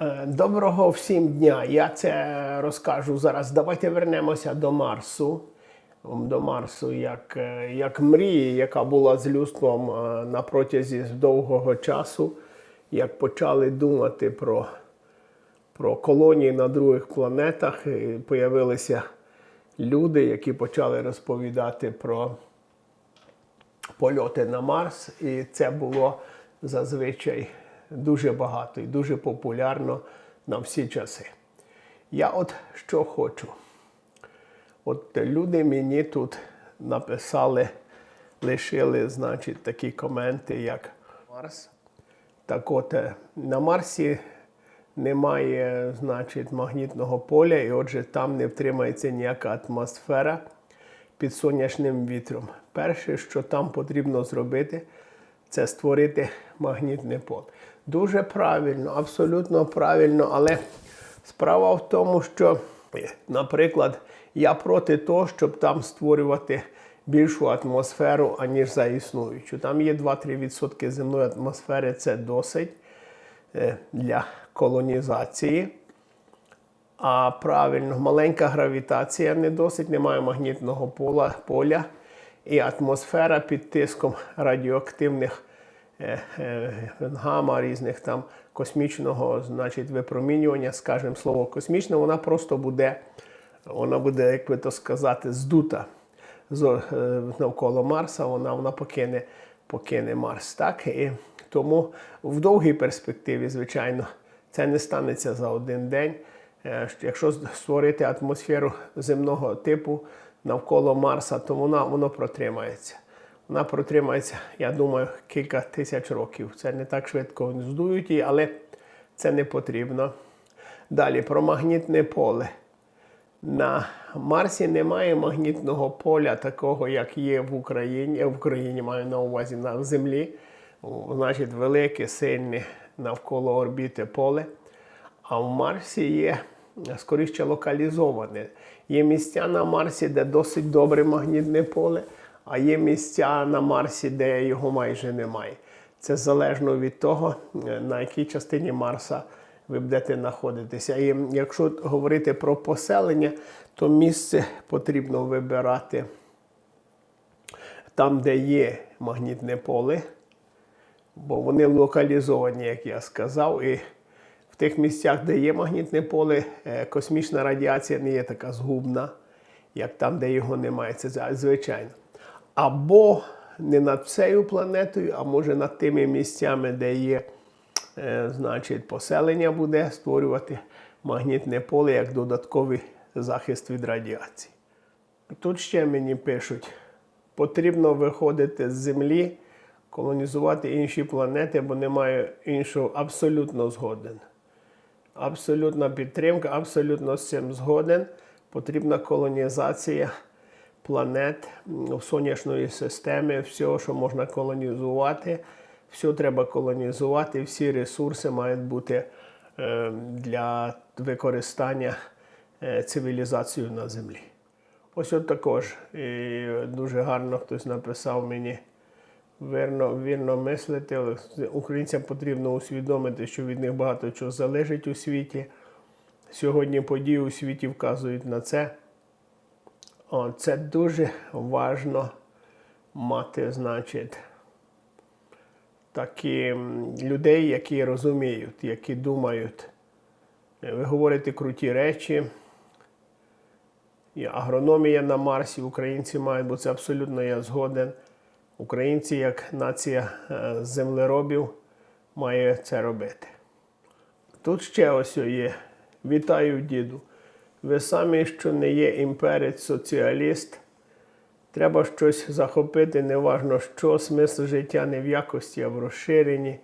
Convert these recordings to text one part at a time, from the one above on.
Е, Доброго всім дня. Я це розкажу зараз. Давайте вернемося до Марсу. До Марсу, як, е, як мрії, яка була з людством е, на протязі довгого часу, як почали думати про, про колонії на других планетах. І появилися люди, які почали розповідати про польоти на Марс, і це було зазвичай дуже багато і дуже популярно на всі часи. Я от що хочу. От люди мені тут написали, лишили, значить, такі коменти, як Марс. Так от, е, на Марсі немає, значить, магнітного поля, і отже, там не втримається ніяка атмосфера під сонячним вітром. Перше, що там потрібно зробити, це створити магнітне поле. Дуже правильно, абсолютно правильно, але справа в тому, що, наприклад, я проти того, щоб там створювати більшу атмосферу, аніж за існуючу. Там є 2-3% земної атмосфери, це досить е, для колонізації. А правильно, маленька гравітація не досить, немає магнітного поля, поля і атмосфера під тиском радіоактивних гама різних там космічного, значить, випромінювання, скажімо, слово космічне, вона просто буде, вона буде, як би то сказати, здута е, навколо Марса, вона, вона покине, покине Марс. Так? І тому в довгій перспективі, звичайно, це не станеться за один день. Е, Якщо створити атмосферу земного типу навколо Марса, то вона, воно протримається. Вона протримається, я думаю, кілька тисяч років. Це не так швидко здують її, але це не потрібно. Далі про магнітне поле. На Марсі немає магнітного поля такого, як є в Україні. В Україні маю на увазі на Землі. Значить, велике, сильне навколо орбіти поле. А в Марсі є скоріше локалізоване. Є місця на Марсі, де досить добре магнітне поле, а є місця на Марсі, де його майже немає. Це залежно від того, е, на якій частині Марса ви будете знаходитися. І якщо говорити про поселення, то місце потрібно вибирати там, де є магнітне поле, бо вони локалізовані, як я сказав. І в тих місцях, де є магнітне поле, е, космічна радіація не є така згубна, як там, де його немає. Це звичайно. Або не над всею планетою, а може над тими місцями, де є е, значить, поселення буде створювати магнітне поле як додатковий захист від радіації. Тут ще мені пишуть, потрібно виходити з Землі, колонізувати інші планети, бо немає іншого абсолютно згоден. Абсолютна підтримка, абсолютно з цим згоден. Потрібна колонізація планет сонячної системи, всього, що можна колонізувати. Все треба колонізувати, всі ресурси мають бути е, для використання е, цивілізацією на землі. Ось от також. І дуже гарно хтось написав мені. Вірно, вірно мислити. Українцям потрібно усвідомити, що від них багато чого залежить у світі. Сьогодні події у світі вказують на це. Це дуже важно мати, значить, такі людей, які розуміють, які думають. Е, Ви говорите круті речі. І агрономія на Марсі, українці мають, бо це абсолютно я згоден. Українці, як нація е, землеробів, має це робити. Тут ще ось є. Вітаю, діду. Ви самі, що не є імперець, соціаліст. Треба щось захопити, неважно що, смисл життя не в якості, а в розширенні.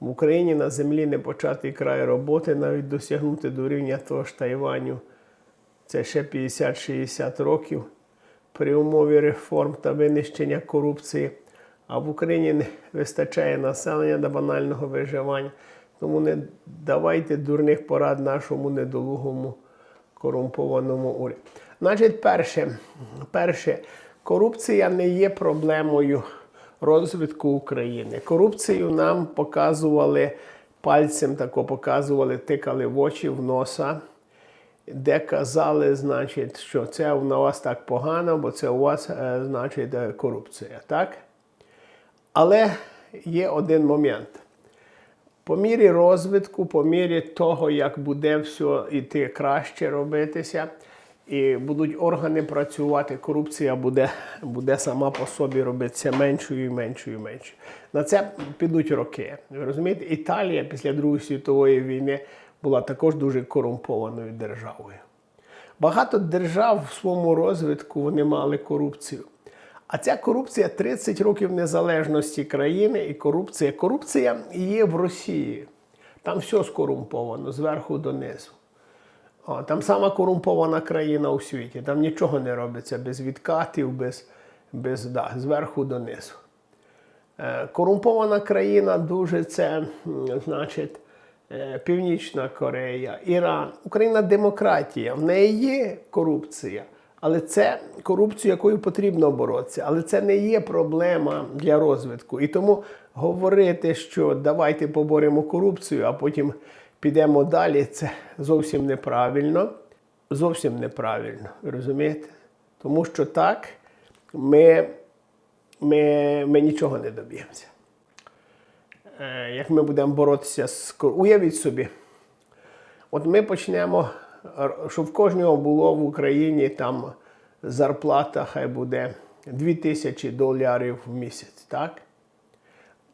В Україні на землі не початий край роботи, навіть досягнути до рівня того ж Тайваню. Це ще 50-60 років при умові реформ та винищення корупції. А в Україні не вистачає населення до банального виживання. Тому не давайте дурних порад нашому недолугому корумпованому уряду. Значить, перше, перше, корупція не є проблемою розвитку України. Корупцію нам показували пальцем тако показували, тикали в очі, в носа, де казали, значить, що це на вас так погано, бо це у вас, е, значить, е, корупція. Так? Але є один момент. По мірі розвитку, по мірі того, як буде все йти краще робитися, і будуть органи працювати, корупція буде, буде сама по собі робитися меншою і меншою і меншою. На це підуть роки. Ви розумієте, Італія після Другої світової війни була також дуже корумпованою державою. Багато держав в своєму розвитку вони мали корупцію. А ця корупція 30 років незалежності країни і корупція. Корупція є в Росії. Там все скорумповано зверху донизу. О, там сама корумпована країна у світі. Там нічого не робиться без відкатів, без, без да, зверху донизу. Е, корумпована країна дуже це, значить, е, Північна Корея, Іран. Україна демократія. В неї є корупція. Але це корупцію, якою потрібно боротися. Але це не є проблема для розвитку. І тому говорити, що давайте поборемо корупцію, а потім підемо далі, це зовсім неправильно. Зовсім неправильно. Ви розумієте? Тому що так ми, ми, ми нічого не доб'ємося. Е, Як ми будемо боротися з кор- Уявіть собі, От ми почнемо, щоб в кожного було в Україні там зарплата, хай буде 2000 доларів в місяць, так?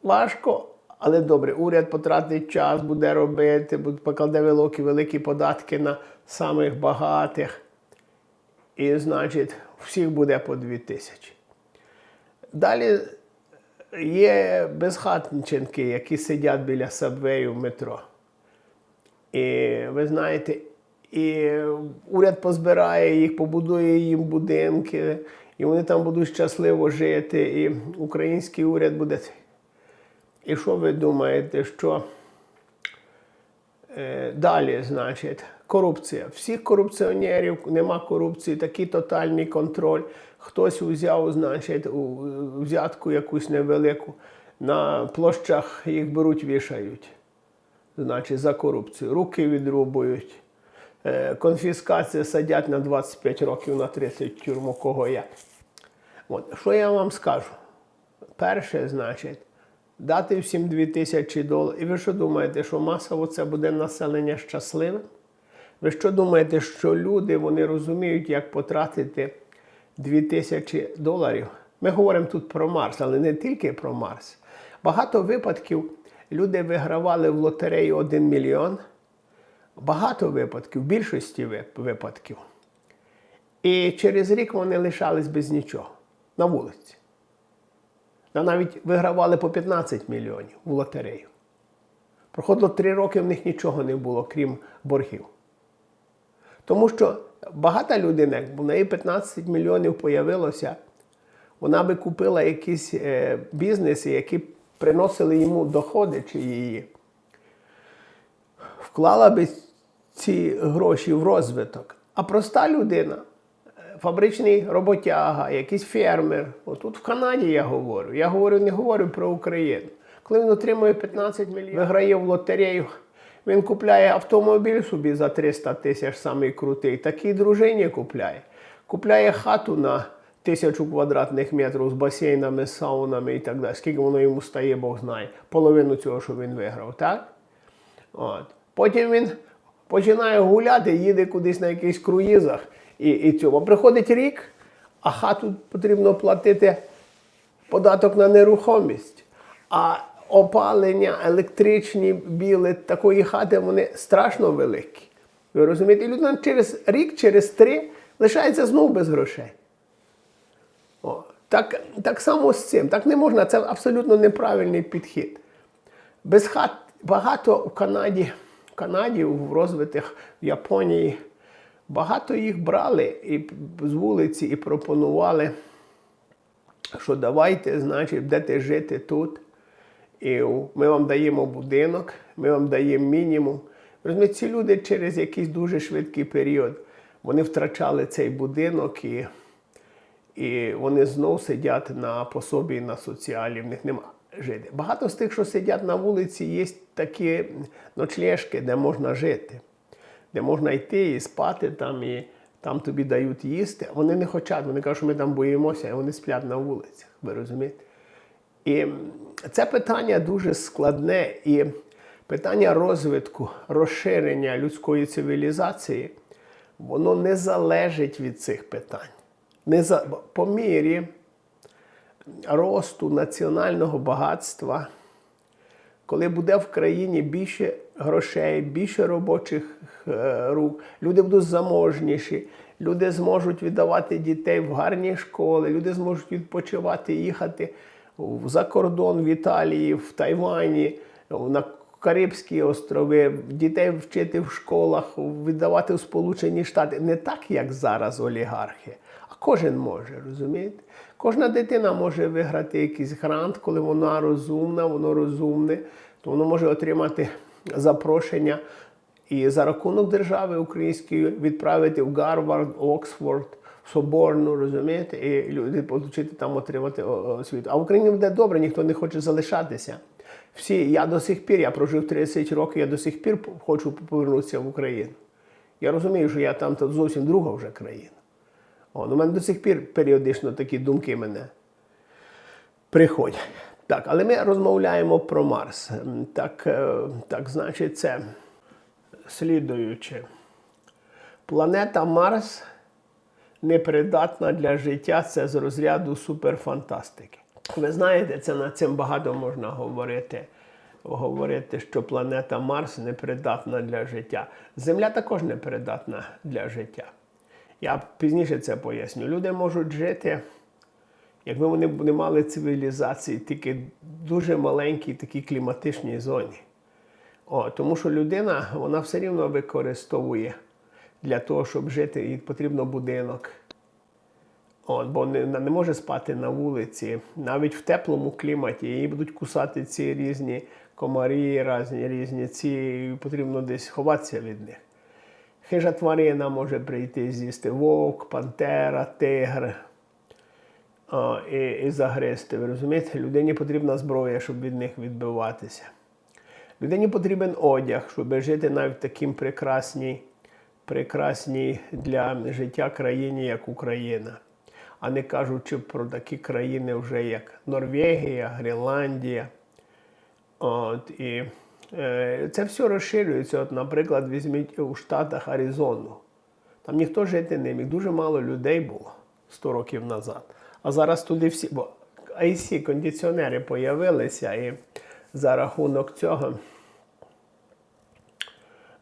Важко, але добре. Уряд потратить час, буде робити, покладе великі, великі податки на самих багатих. І, значить, всіх буде по 2000. Далі є безхатниченки, які сидять біля сабвею в метро. І ви знаєте, і уряд позбирає їх, побудує їм будинки, і вони там будуть щасливо жити, і український уряд буде. І що ви думаєте, що е, далі, значить, корупція. Всіх корупціонерів нема корупції, такий тотальний контроль. Хтось взяв, значить, взятку якусь невелику, на площах їх беруть, вішають значить, за корупцію. Руки відрубують, конфіскація садять на 25 років на 30 в тюрму, кого я. От, що я вам скажу? Перше, значить, дати всім 2000 доларів. І ви що думаєте, що масово це буде населення щасливим? Ви що думаєте, що люди вони розуміють, як потратити 2000 доларів? Ми говоримо тут про Марс, але не тільки про Марс. Багато випадків люди вигравали в лотерею 1 мільйон. Багато випадків, в більшості випадків. І через рік вони лишались без нічого на вулиці. Та навіть вигравали по 15 мільйонів в лотерею. Проходило 3 роки, в них нічого не було, крім боргів. Тому що багата людина, якби в неї 15 мільйонів появилося, вона би купила якісь е, бізнеси, які приносили йому доходи чи її. Вклала би ці гроші в розвиток. А проста людина, е, фабричний роботяга, якийсь фермер. Отут в Канаді я говорю. Я говорю, не говорю про Україну. Коли він отримує 15 мільйонів, виграє в лотерею, він купляє автомобіль собі за 300 тисяч, самий крутий, такій дружині купляє. Купляє хату на тисячу квадратних метрів з басейнами, саунами і так далі. Скільки воно йому стає, Бог знає. Половину цього, що він виграв, так? От. Потім він починає гуляти, їде кудись на якихось круїзах і, і цього. Приходить рік, а хату потрібно платити податок на нерухомість. А опалення, електричні біли такої хати, вони страшно великі. Ви розумієте? І людина через рік, через три лишається знову без грошей. О, так, так само з цим. Так не можна, це абсолютно неправильний підхід. Без хат багато в Канаді, Канаді, в розвитих в Японії, багато їх брали і з вулиці і пропонували, що давайте, значить, будете жити тут. І ми вам даємо будинок, ми вам даємо мінімум. Розумієте, ці люди через якийсь дуже швидкий період вони втрачали цей будинок і, і вони знов сидять на пособі на соціалі. В них нема. Жити. Багато з тих, що сидять на вулиці, є такі ночлежки, де можна жити, де можна йти і спати там, і там тобі дають їсти. Вони не хочуть, вони кажуть, що ми там боїмося, а вони сплять на вулицях. Ви розумієте? І це питання дуже складне, і питання розвитку, розширення людської цивілізації, воно не залежить від цих питань. Не за, по мірі росту національного багатства, коли буде в країні більше грошей, більше робочих е, рук, люди будуть заможніші, люди зможуть віддавати дітей в гарні школи, люди зможуть відпочивати, їхати за кордон в Італії, в Тайвані, на Карибські острови, дітей вчити в школах, віддавати в Сполучені Штати. Не так, як зараз олігархи, кожен може, розумієте? Кожна дитина може виграти якийсь грант, коли вона розумна, воно розумне, то воно може отримати запрошення і за рахунок держави української відправити в Гарвард, Оксфорд, Соборну, розумієте, і люди отримати там отримати освіту. А в Україні буде добре, ніхто не хоче залишатися. Всі, я до сих пір, я прожив 30 років, я до сих пір хочу повернутися в Україну. Я розумію, що я там зовсім друга вже країна. О, ну, у мене до сих пір періодично такі думки мене приходять. Так, але ми розмовляємо про Марс. Так, е, так значить, це слідуюче. Планета Марс непридатна для життя, це з розряду суперфантастики. Ви знаєте, це над цим багато можна говорити. Говорити, що планета Марс непридатна для життя. Земля також непридатна для життя. Я пізніше це поясню. Люди можуть жити, якби вони не мали цивілізації, тільки дуже маленькій такій кліматичній зоні. О, тому що людина вона все рівно використовує для того, щоб жити, їй потрібно будинок. От, бо не, не може спати на вулиці. Навіть в теплому кліматі її будуть кусати ці різні комарі, різні, різні ці, і потрібно десь ховатися від них. Хижа тварина може прийти з'їсти вовк, пантера, тигр о, і, і загризти. Ви розумієте? Людині потрібна зброя, щоб від них відбиватися. Людині потрібен одяг, щоб жити навіть в такій прекрасній, прекрасній для життя країні, як Україна. А не кажучи про такі країни, вже як Норвегія, Гренландія. От, і це все розширюється. От, наприклад, візьміть у Штатах Аризону. Там ніхто жити не міг. Дуже мало людей було 100 років назад. А зараз туди всі, бо AC кондиціонери появилися, і за рахунок цього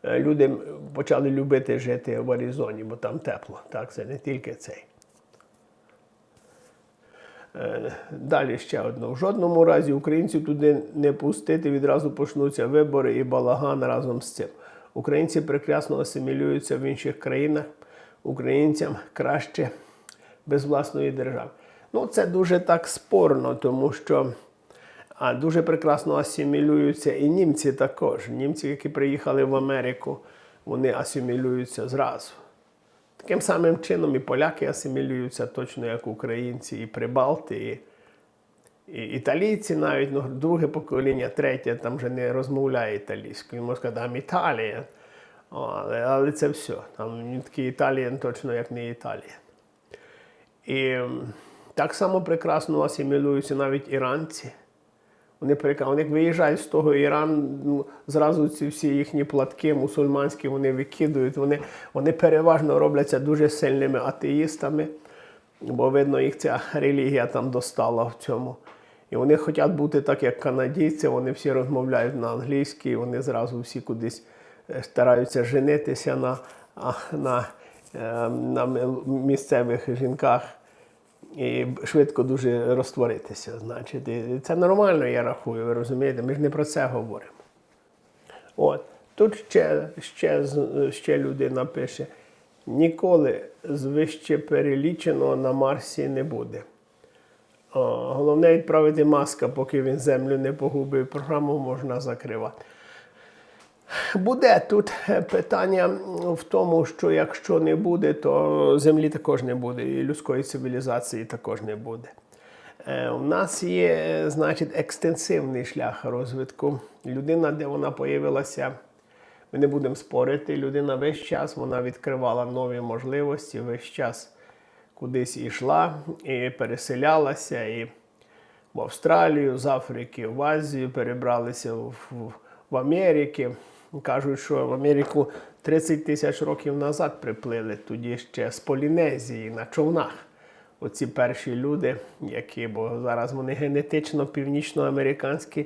е, люди почали любити жити в Аризоні, бо там тепло. Так, це не тільки цей. Е, Далі ще одно. В жодному разі українців туди не пустити, відразу почнуться вибори і балаган разом з цим. Українці прекрасно асимілюються в інших країнах, українцям краще без власної держави. Ну, це дуже так спорно, тому що а, дуже прекрасно асимілюються і німці також. Німці, які приїхали в Америку, вони асимілюються зразу. Таким самим чином і поляки асимілюються точно як українці, і прибалти, і, і італійці навіть, ну, друге покоління, третє, там вже не розмовляє італійською. Можна сказати, там Італія. Але, але це все. Там такий італієн точно як не Італія. І так само прекрасно асимілюються навіть іранці. Вони перека- вони як виїжджають з того Ірану, ну, зразу ці всі їхні платки мусульманські вони викидують. Вони, вони переважно робляться дуже сильними атеїстами, бо видно, їх ця релігія там достала в цьому. І вони хочуть бути так, як канадійці, вони всі розмовляють на англійській, вони зразу всі кудись е, стараються женитися на, на, е, на місцевих жінках і швидко дуже розтворитися. Значить, і це нормально, я рахую, ви розумієте? Ми ж не про це говоримо. От. Тут ще, ще, ще людина пише: ніколи з вище переліченого на Марсі не буде. О, головне відправити маска, поки він землю не погубив. Програму можна закривати. Буде тут питання в тому, що якщо не буде, то землі також не буде, і людської цивілізації також не буде. Е, У нас є, значить, екстенсивний шлях розвитку. Людина, де вона появилася, ми не будемо спорити. Людина весь час вона відкривала нові можливості, весь час кудись йшла і переселялася. І в Австралію, з Африки, в Азію перебралися в, в, Америку. Кажуть, що в Америку 30 тисяч років назад приплили, тоді ще з Полінезії на човнах. Оці перші люди, які, бо зараз вони генетично північноамериканські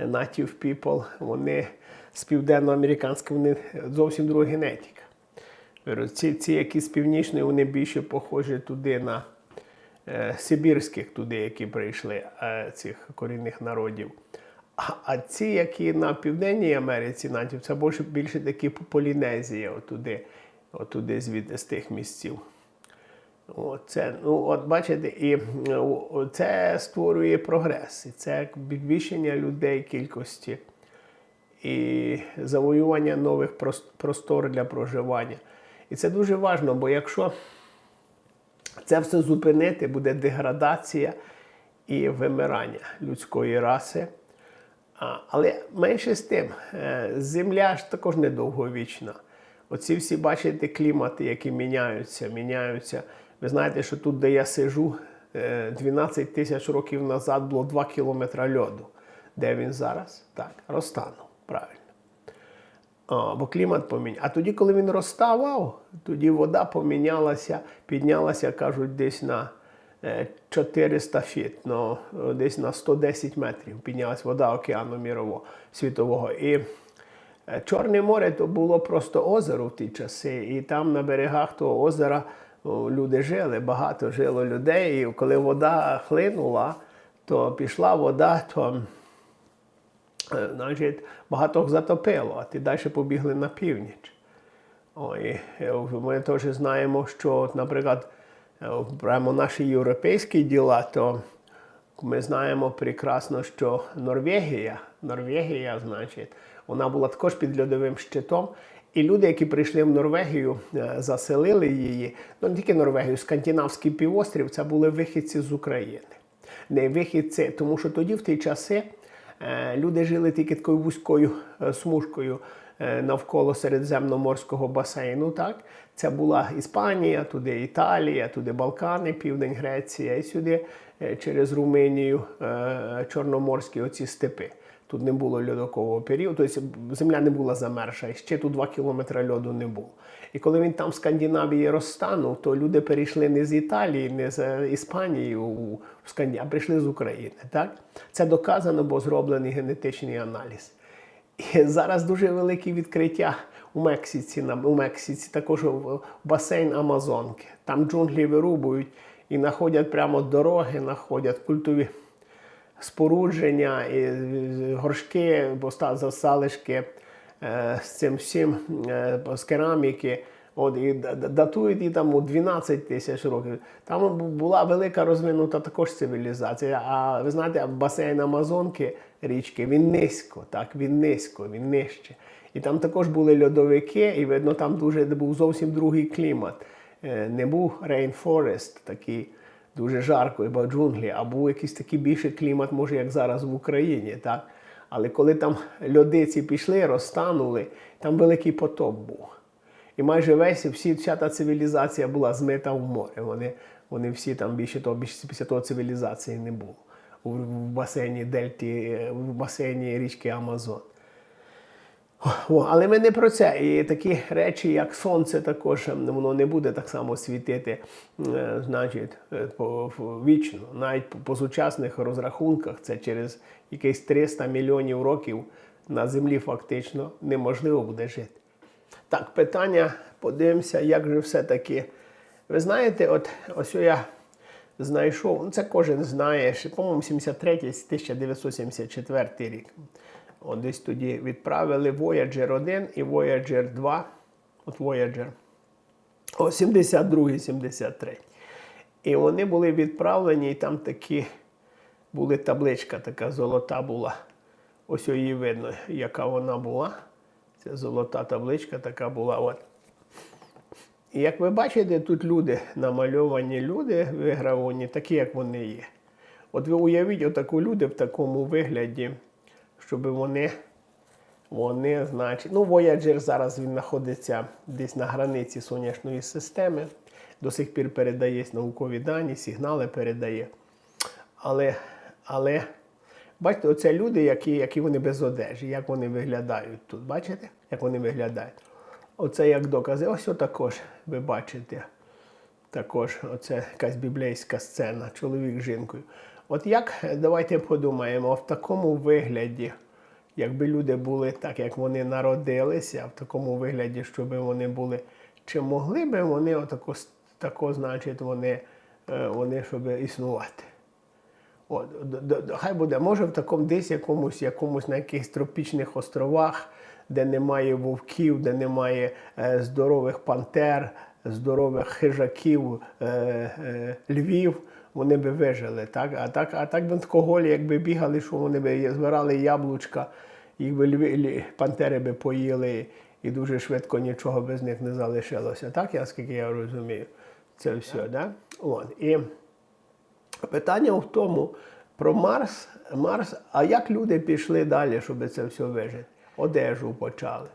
native people, вони з південноамериканської, вони зовсім друга генетика. Ці, ці, які з північної, вони більше похожі туди на е, сибірських, туди, які прийшли, е, цих корінних народів. А, ці, які на Південній Америці, навіть, це більше, більше такі Полінезія, отуди, отуди звідти з тих місців. Оце, ну, от бачите, і це створює прогрес. І це підвищення людей кількості і завоювання нових простор для проживання. І це дуже важливо, бо якщо це все зупинити, буде деградація і вимирання людської раси. Але менше з тим, е, земля ж також недовговічна. Оці всі бачите клімати, які міняються, міняються. Ви знаєте, що тут, де я сижу, е, 12 тисяч років назад було 2 кілометри льоду. Де він зараз? Так, розтанув, правильно. А, бо клімат помінявся. А тоді, коли він розставав, тоді вода помінялася, піднялася, кажуть, десь на е, 400 фіт, ну, десь на 110 метрів піднялася вода океану мірового світового. І е, Чорне море то було просто озеро в ті часи, і там на берегах того озера люди жили, багато жило людей. І коли вода хлинула, то пішла вода, то Е, значить, багато затопило, а ті далі побігли на північ. Ой, е, ми теж знаємо, що, наприклад, прямо наші європейські діла, то ми знаємо прекрасно, що Норвегія, Норвегія, значить, вона була також під льодовим щитом. І люди, які прийшли в Норвегію, е, заселили її. Ну не тільки Норвегію, скандинавський півострів це були вихідці з України. Не вихідці, тому що тоді, в ті часи, Е, Люди жили тільки такою вузькою е, смужкою е, навколо середземноморського басейну. Так? Це була Іспанія, туди Італія, туди Балкани, Південь Греція і сюди е, через Румунію е, Чорноморські оці степи. Тут не було льодового періоду, тобто земля не була замерша, і ще тут 2 кілометри льоду не було. І коли він там в Скандинавії розтанув, то люди перейшли не з Італії, не з е, Іспанії у Скандинавію, а прийшли з України. Так? Це доказано, бо зроблений генетичний аналіз. І зараз дуже великі відкриття у Мексиці, у Мексиці також в басейн Амазонки. Там джунглі вирубують і знаходять прямо дороги, знаходять культові спорудження, і горшки, залишки е, з цим всім е, з кераміки. От, і да- да- датують її там у 12 тисяч років. Там була велика розвинута також цивілізація. А ви знаєте, басейн Амазонки річки, він низько, так, він низько, він нижче. І там також були льодовики, і видно, там дуже був зовсім другий клімат. Е, Не був rainforest, такий дуже жарко, або джунглі, а був якийсь такий більший клімат, може, як зараз в Україні. Так? Але коли там льодиці пішли, розтанули, там великий потоп був. І майже весь всі, вся та цивілізація була змита в море. Вони, вони всі там більше того, більше після того цивілізації не було. У, в басейні Дельті, в басейні річки Амазон. О, але ми не про це. І такі речі, як сонце, також ем, воно не буде так само світити, е, значить, е, вічно. Навіть по, сучасних розрахунках, це через якихось 300 мільйонів років на землі фактично неможливо буде жити. Так, питання, подивимося, як же все-таки. Ви знаєте, от ось я знайшов, ну це кожен знає, ще, по-моєму, 73 1974 рік. От десь тоді відправили Voyager 1 і Voyager 2. От Voyager. О, 72-73. І вони були відправлені, і там такі були табличка, така золота була. Ось її видно, яка вона була. Це золота табличка така була. От. І як ви бачите, тут люди, намальовані люди, вигравані, такі, як вони є. От ви уявіть отаку люди в такому вигляді, щоб вони, вони, значить, ну, Voyager зараз він знаходиться десь на границі сонячної системи, до сих пір передає наукові дані, сигнали передає. Але, але бачите, оце люди, які, які вони без одежі, як вони виглядають тут. Бачите, як вони виглядають? Оце як докази. Ось також ви бачите. Також оце якась біблійська сцена, чоловік з жінкою. От як давайте подумаємо, в такому вигляді, якби люди були так, як вони народилися, в такому вигляді, щоб вони були, чи могли би вони отако, тако, значить, вони, е, вони щоб існувати? От, хай буде, може в такому десь якомусь, якомусь на якихось тропічних островах, де немає вовків, де немає е, здорових пантер, здорових хижаків, е, е, львів, вони би вижили. Так? А так, а так в якби бігали, що вони би збирали яблучка, їх би льві, пантери би поїли, і дуже швидко нічого без них не залишилося. Так, я скільки я розумію, це все. Да? От. І Питання в тому про Марс, Марс, а як люди пішли далі, щоб це все вижити? Одежу почали.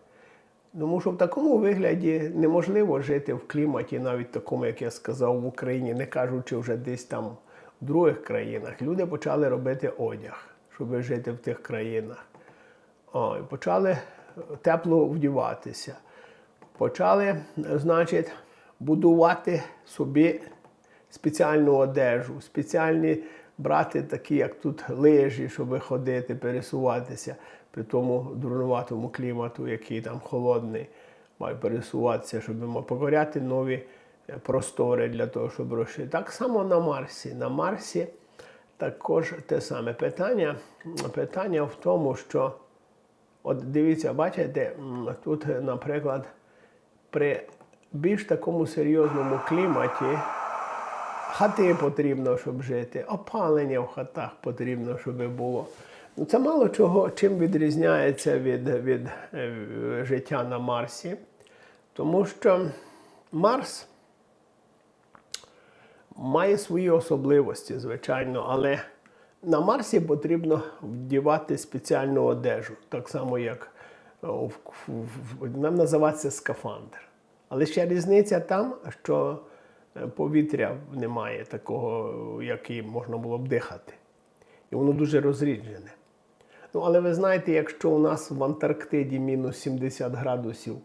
Тому що в такому вигляді неможливо жити в кліматі, навіть такому, як я сказав, в Україні, не кажучи вже десь там в других країнах. Люди почали робити одяг, щоб жити в тих країнах. О, і почали тепло вдіватися. Почали, значить, будувати собі спеціальну одежу, спеціальні брати такі, як тут лижі, щоб ходити, пересуватися при тому дурнуватому клімату, який там холодний, має пересуватися, щоб покоряти нові е, простори для того, щоб розширити. Так само на Марсі. На Марсі також те саме питання. Питання в тому, що От дивіться, бачите, тут, наприклад, при більш такому серйозному кліматі хати потрібно, щоб жити, опалення в хатах потрібно, щоб було. Ну, Це мало чого чим відрізняється від, від е, життя на Марсі, тому що Марс має свої особливості, звичайно, але на Марсі потрібно вдівати спеціальну одежу, так само, як е, нам називається скафандр. Але ще різниця там, що повітря немає такого, яким можна було б дихати. І воно дуже розріджене. Ну, але ви знаєте, якщо у нас в Антарктиді мінус 70 градусів,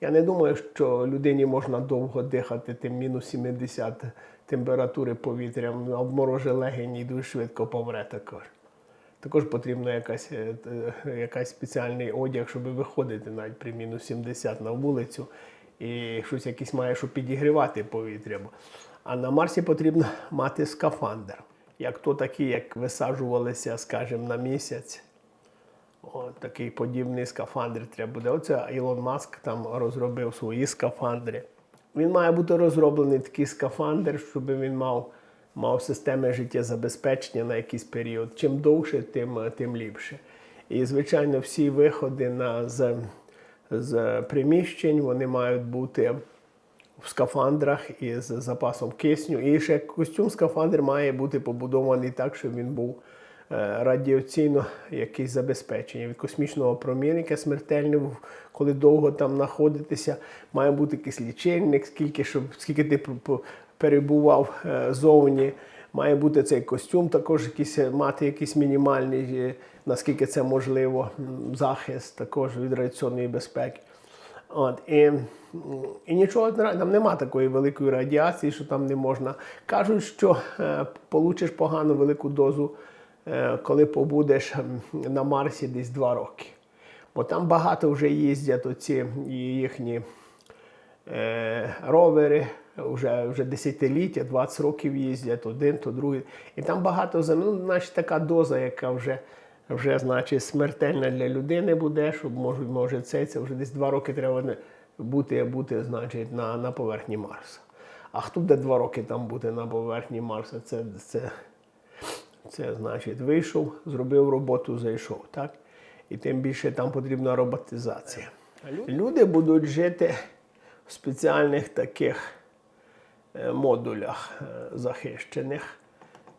я не думаю, що людині можна довго дихати тим мінус 70 температури повітря, обмороже легені і дуже швидко помре також. Також потрібно якась, е, е, якась спеціальний одяг, щоб виходити навіть при мінус 70 на вулицю. І щось якесь має, щоб підігрівати повітря. А на Марсі потрібно мати скафандр. Як то такі, як висаджувалися, скажімо, на місяць. О, такий подібний скафандр треба буде. Оце Ілон Маск там розробив свої скафандри. Він має бути розроблений такий скафандр, щоб він мав, мав системи життєзабезпечення на якийсь період. Чим довше, тим, тим ліпше. І, звичайно, всі виходи на, з, з приміщень вони мають бути в скафандрах із запасом кисню. І ще костюм скафандр має бути побудований так, щоб він був е, радіаційно якийсь забезпечення від космічного промінника смертельного, коли довго там знаходитися, має бути якийсь лічильник, скільки, щоб, скільки ти перебував е, зовні. Має бути цей костюм, також якийсь, е, мати якийсь мінімальний, е, наскільки це можливо, захист також від радіаційної безпеки. От, і, і нічого там нема такої великої радіації, що там не можна. Кажуть, що е, получиш погану велику дозу, е, коли побудеш на Марсі десь два роки. Бо там багато вже їздять оці їхні е, ровери, вже, вже десятиліття, 20 років їздять, один, то другий. І там багато ну, значить, така доза, яка вже, вже значить, смертельна для людини буде, щоб може, може це, це вже десь два роки треба бути, бути значить, на, на поверхні Марса. А хто буде два роки там бути на поверхні Марса? Це, це, це значить, вийшов, зробив роботу, зайшов. Так? І тим більше там потрібна роботизація. Люди будуть жити в спеціальних таких модулях е, захищених.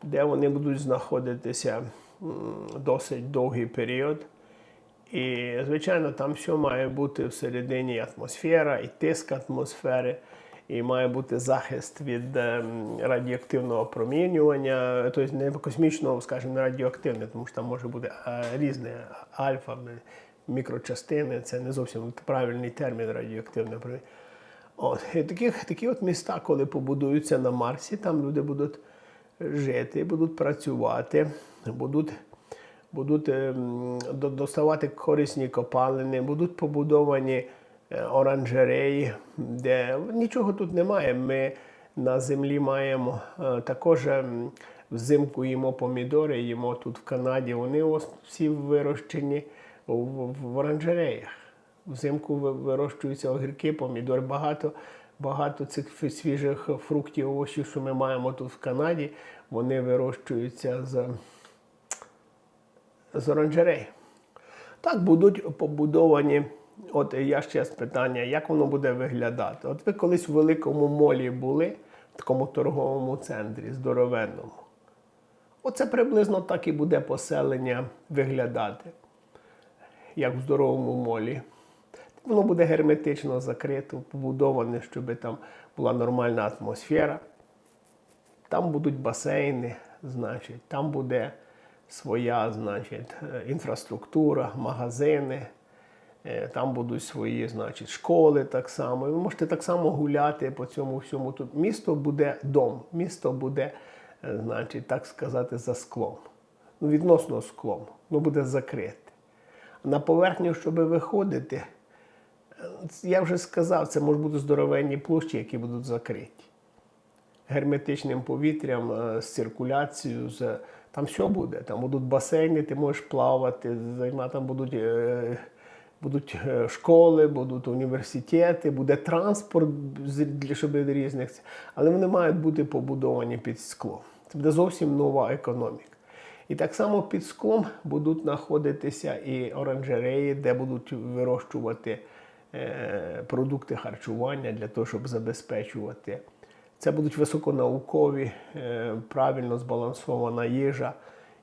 де вони будуть знаходитися досить довгий період. І, звичайно, там все має бути всередині атмосфера і тиск атмосфери, і має бути захист від ем, радіоактивного промінювання, тобто не космічного, скажімо, не радіоактивне, тому що там може бути е, різне альфа, мікрочастини, це не зовсім правильний термін радіоактивне промінювання. От, такі, такі от міста, коли побудуються на Марсі, там люди будуть жити, будуть працювати, будуть, будуть ем, доставати корисні копалини, будуть побудовані е, оранжереї, де нічого тут немає. Ми на землі маємо е, також ем, взимку їмо помідори, їмо тут в Канаді. Вони всі вирощені в, в, в оранжереях. Взимку вирощуються огірки, помідор, багато, багато цих свіжих фруктів, овочів, що ми маємо тут в Канаді, вони вирощуються з, з оранжерей. Так будуть побудовані. От я ще з питання, як воно буде виглядати? От ви колись в великому молі були, в такому торговому центрі, здоровенному. Оце приблизно так і буде поселення виглядати як в здоровому молі. Воно буде герметично закрито, побудоване, щоб там була нормальна атмосфера. Там будуть басейни, значить, там буде своя значить, е, інфраструктура, магазини, е, там будуть свої значить, школи так само. Ви можете так само гуляти по цьому всьому. Тут місто буде дом, місто буде, е, значить, так сказати, за склом. Ну, відносно склом, воно буде закрите. На поверхню, щоб виходити, я вже сказав, це можуть бути здоровенні площі, які будуть закриті. Герметичним повітрям, е, з циркуляцією, з... там все буде. Там будуть басейни, ти можеш плавати, займа, там будуть, е, будуть е, школи, будуть університети, буде транспорт, щоб різних. Але вони мають бути побудовані під склом. Це буде зовсім нова економіка. І так само під склом будуть знаходитися і оранжереї, де будуть вирощувати е, продукти харчування для того, щоб забезпечувати. Це будуть високонаукові, е, правильно збалансована їжа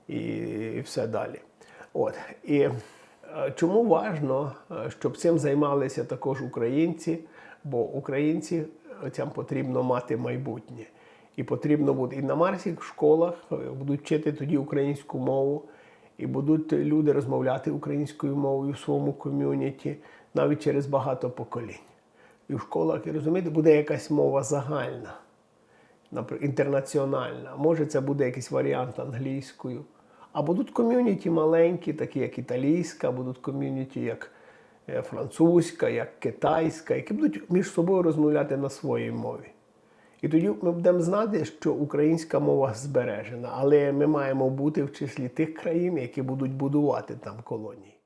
і, все далі. От. І е, чому важно, е, щоб цим займалися також українці, бо українці е, цим потрібно мати майбутнє. І потрібно буде і на Марсі в школах е, будуть вчити тоді українську мову, і будуть люди розмовляти українською мовою в своєму ком'юніті навіть через багато поколінь. І в школах, і розумієте, буде якась мова загальна, інтернаціональна. Може, це буде якийсь варіант англійською. А будуть ком'юніті маленькі, такі як італійська, будуть ком'юніті як е, французька, як китайська, які будуть між собою розмовляти на своїй мові. І тоді ми будемо знати, що українська мова збережена, але ми маємо бути в числі тих країн, які будуть будувати там колонії.